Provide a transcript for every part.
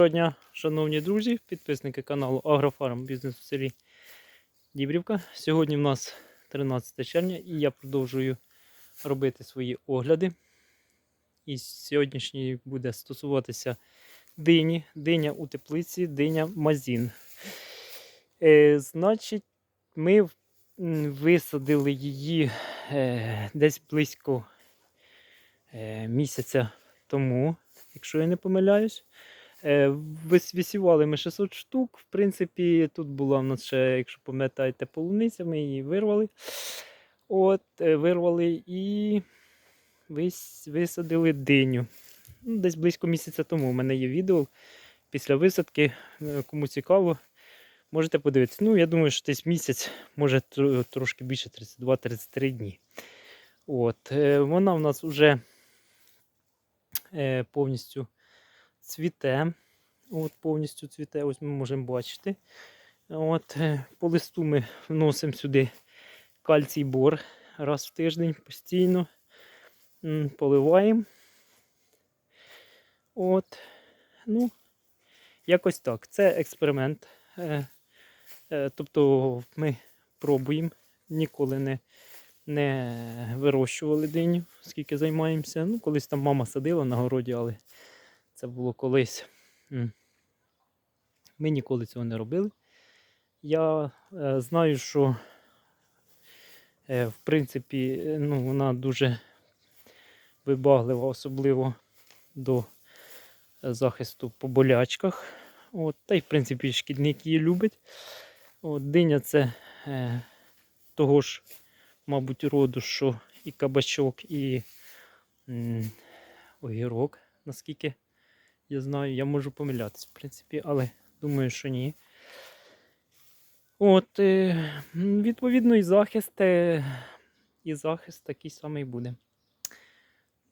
Доброго дня, шановні друзі, підписники каналу Агрофарм Бізнес в селі Дібрівка. Сьогодні в нас 13 червня і я продовжую робити свої огляди. І сьогоднішній буде стосуватися дині, диня у теплиці, диня Мазін. Е, значить, ми висадили її е, десь близько е, місяця тому, якщо я не помиляюсь. Е, вис- Висівали ми 600 штук. В принципі, тут була в нас ще, якщо пам'ятаєте, полуниця, ми її вирвали. От, е, вирвали і вис- висадили диню. Ну, Десь близько місяця тому. У мене є відео після висадки. Е, Кому цікаво, можете подивитися. Ну, я думаю, що десь місяць, може трошки більше 32-33 дні. От, вона в нас вже повністю цвіте. От повністю цвіте, ось ми можемо бачити. От, е, по листу ми вносимо сюди кальцій бор раз в тиждень постійно. Поливаємо. От. Ну, якось так. Це експеримент. Е, е, Тобто ми пробуємо, ніколи не, не вирощували диню, скільки займаємося. Ну, колись там мама садила на городі, але це було колись. Ми ніколи цього не робили. Я е, знаю, що е, в принципі е, ну, вона дуже вибаглива, особливо до захисту по болячках. От, та й, в принципі, шкідник її любить. От, диня це е, того ж, мабуть, роду, що і кабачок, і м, огірок, наскільки я знаю, я можу помилятись, в принципі, але думаю, що ні. От, е, відповідно, і захист, е, і захист такий самий буде.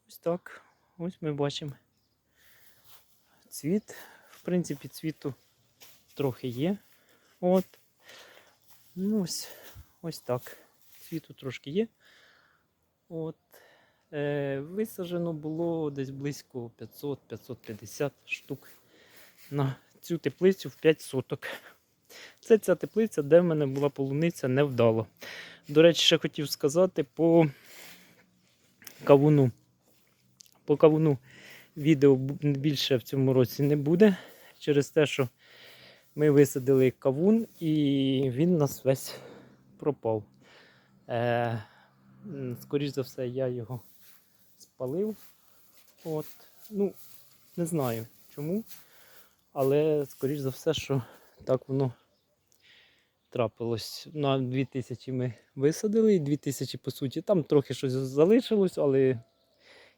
Ось так. Ось ми бачимо цвіт. В принципі, цвіту трохи є. От. Ну, ось, ось так. Цвіту трошки є. От. Е, висаджено було десь близько 500-550 штук на цю теплицю в 5 соток. Це ця теплиця, де в мене була полуниця невдало. До речі, ще хотів сказати по кавуну. По кавуну відео більше в цьому році не буде. Через те, що ми висадили кавун і він нас весь пропав. Е, м, скоріш за все, я його спалив. От. Ну, не знаю чому. Але, скоріш за все, що так воно трапилось. На 2000 ми висадили, і 2000, по суті, там трохи щось залишилось, але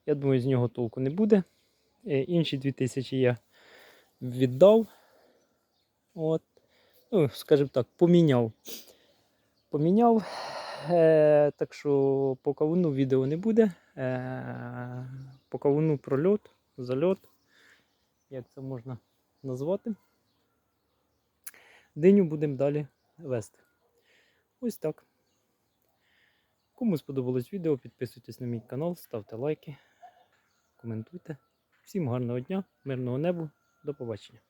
я думаю, з нього толку не буде. Е, Інші 2000 я віддав. От. Ну, скажімо так, поміняв. Поміняв. Е, так що по кавуну відео не буде. Е, по кавуну прольот, зальот. Як це можна назвати? Диню будемо далі вести. Ось так. Кому сподобалось відео, підписуйтесь на мій канал, ставте лайки, коментуйте. Всім гарного дня, мирного небу, до побачення.